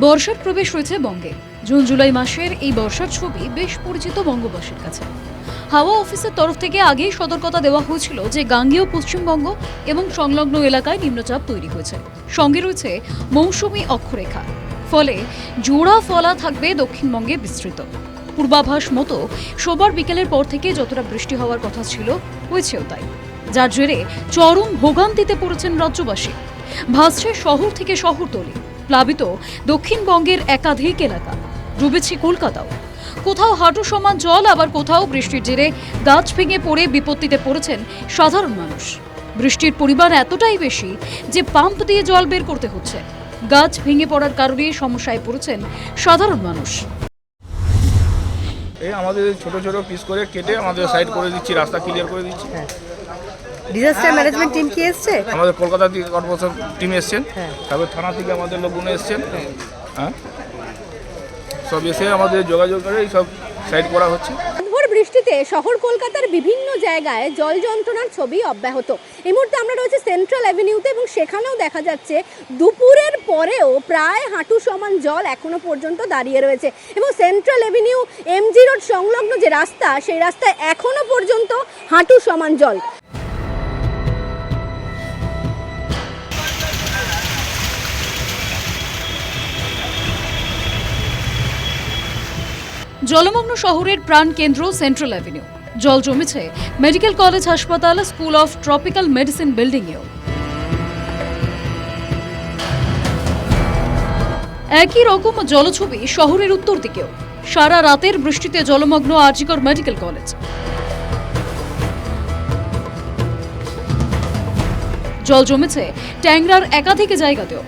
বর্ষার প্রবেশ হয়েছে বঙ্গে। জুন, জুলাই মাসের এই বর্ষার ছবি বেশ পরিচিত বঙ্গবাসীর কাছে। হাওয়া অফিসের তরফ থেকে আগেই সতর্কতা দেওয়া হয়েছিল যে গাঙ্গেয় পশ্চিমবঙ্গ এবং সংলগ্ন এলাকায় নিম্নচাপ তৈরি হয়েছে। সঙ্গে রয়েছে মৌসুমী অক্ষরেখা। ফলে জোড়া ফলা থাকবে দক্ষিণবঙ্গে বিস্তৃত। পূর্বাভাস মতো সোমবার বিকেলের পর থেকে যতটা বৃষ্টি হওয়ার কথা ছিল, হয়েছেও তাই। যার জেরে চরম ভোগান্তিতে পড়েছেন রাজ্যবাসী। ভাসছে শহর থেকে শহরতলি। প্লাবিত দক্ষিণবঙ্গের একাধিক এলাকা। ডুবেছে কলকাতাও। কোথাও হাঁটু সমান জল আবার কোথাও বৃষ্টির জেরে গাছ ভেঙে পড়ে বিপত্তিতে পড়েছেন সাধারণ মানুষ। বৃষ্টির পরিমাণ এতটাই বেশি যে পাম্প দিয়ে জল বের করতে হচ্ছে। গাছ ভেঙে পড়ার কারণে সমস্যায় পড়েছেন সাধারণ মানুষ। এই আমাদের ছোট ছোট পিস করে কেটে আমাদের সাইড করে দিচ্ছি রাস্তা ক্লিয়ার করে দিচ্ছি। ডিজাস্টার ম্যানেজমেন্ট টিম কি এসছে? আমাদের কলকাতা থেকে কর্পোরেশন টিম এসছেন। হ্যাঁ। তারপর থানা থেকে আমাদের লোকগুলো এসছেন। হ্যাঁ। সব এসে আমাদের যোগাযোগ করে এই সব সাইড করা হচ্ছে। বৃষ্টিতে শহর কলকাতার বিভিন্ন জায়গায় জল যন্ত্রণার ছবি অব্যাহত। এই মুহূর্তে আমরা রয়েছে সেন্ট্রাল অ্যাভিনিউতে এবং সেখানেও দেখা যাচ্ছে দুপুরের পরেও প্রায় হাঁটু সমান জল এখনও পর্যন্ত দাঁড়িয়ে রয়েছে। এবং সেন্ট্রাল অ্যাভিনিউ এমজি রোড সংলগ্ন যে রাস্তা সেই রাস্তায় এখনও পর্যন্ত হাঁটু সমান জল। জলমগ্ন শহরের প্রাণকেন্দ্র সেন্ট্রাল অ্যাভিনিউ জল জমেছে মেডিকেল কলেজ হাসপাতাল, স্কুল অফ ট্রপিক্যাল মেডিসিন বিল্ডিংয়েও। একই রকম জলছবি শহরের উত্তর দিকেও। সারা রাতের বৃষ্টিতে জলমগ্ন আরজিকর মেডিকেল কলেজ। জল জমেছে ট্যাংরার একাধিক জায়গাতেও।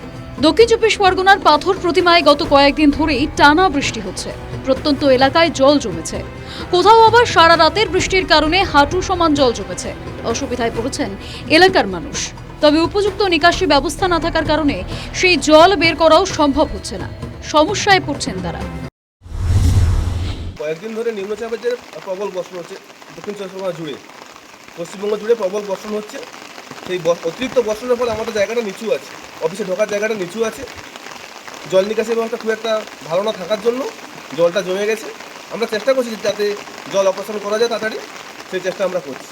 দক্ষিণ চব্বিশ পরগনার পাথর প্রতিমায় গত কয়েকদিন ধরেই টানা বৃষ্টি হচ্ছে। প্রত্যন্ত এলাকায় জল জমেছে। কোথাও আবার সারা রাতের বৃষ্টির কারণে হাঁটু সমান জল জমেছে। অসুবিধায় পড়েছেন এলাকার মানুষ। তবে উপযুক্ত নিকাশি ব্যবস্থা না থাকার কারণে সেই জল বের করাও সম্ভব হচ্ছে না। সমস্যায় পড়ছেন তারা। কয়েকদিন ধরে নিম্নচাপের যে প্রবল বর্ষণ হচ্ছে দক্ষিণ চব্বিশ পরগনা জুড়ে। পশ্চিমবঙ্গ জুড়ে প্রবল বর্ষণ হচ্ছে। সেই অতিরিক্ত বর্ষণের ফলে আমাদের জায়গাটা নিচু আছে। অফিসে ঢোকার জায়গাটা নিচু আছে। জল নিকাশি ব্যবস্থা খুব একটা ভালো না থাকার জন্য। জলটা জমে গেছে। আমরা চেষ্টা করছি যাতে জল অপারেশন করা যায় তাড়াতাড়ি, সেই চেষ্টা আমরা করছি।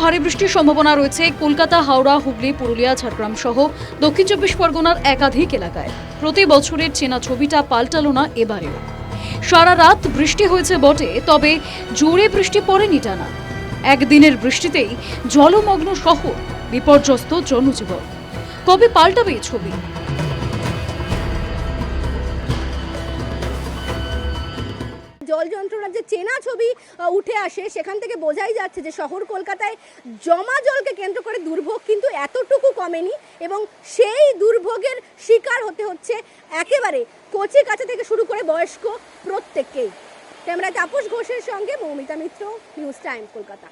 ভারী বৃষ্টির সম্ভাবনা রয়েছে কলকাতা, হাওড়া, হুগলি, পুরুলিয়া, ঝাড়গ্রাম সহ দক্ষিণ চব্বিশ পরগনার একাধিক এলাকায়। প্রতি বছরের চেনা ছবিটা পাল্টালো না এবারেও। সারা রাত বৃষ্টি হয়েছে বটে, তবে জোরে বৃষ্টি পড়েনি টানা। একদিনের বৃষ্টিতেই জলমগ্ন শহর, বিপর্যস্ত জনজীবন। কবে পাল্টাবে ছবি? জল যন্ত্রণার যে চেনা ছবি উঠে আসে, সেখান থেকে বোঝাই যাচ্ছে যে শহর কলকাতায় জমা জলকে কেন্দ্র করে দুর্ভোগ কিন্তু এতটুকু কমেনি এবং সেই দুর্ভোগের শিকার হতে হচ্ছে একেবারে কচি কাছে থেকে শুরু করে বয়স্ক প্রত্যেককেই। ক্যামেরা তাপস ঘোষের সঙ্গে মৌমিতা মিত্র, নিউজ টাইম কলকাতা।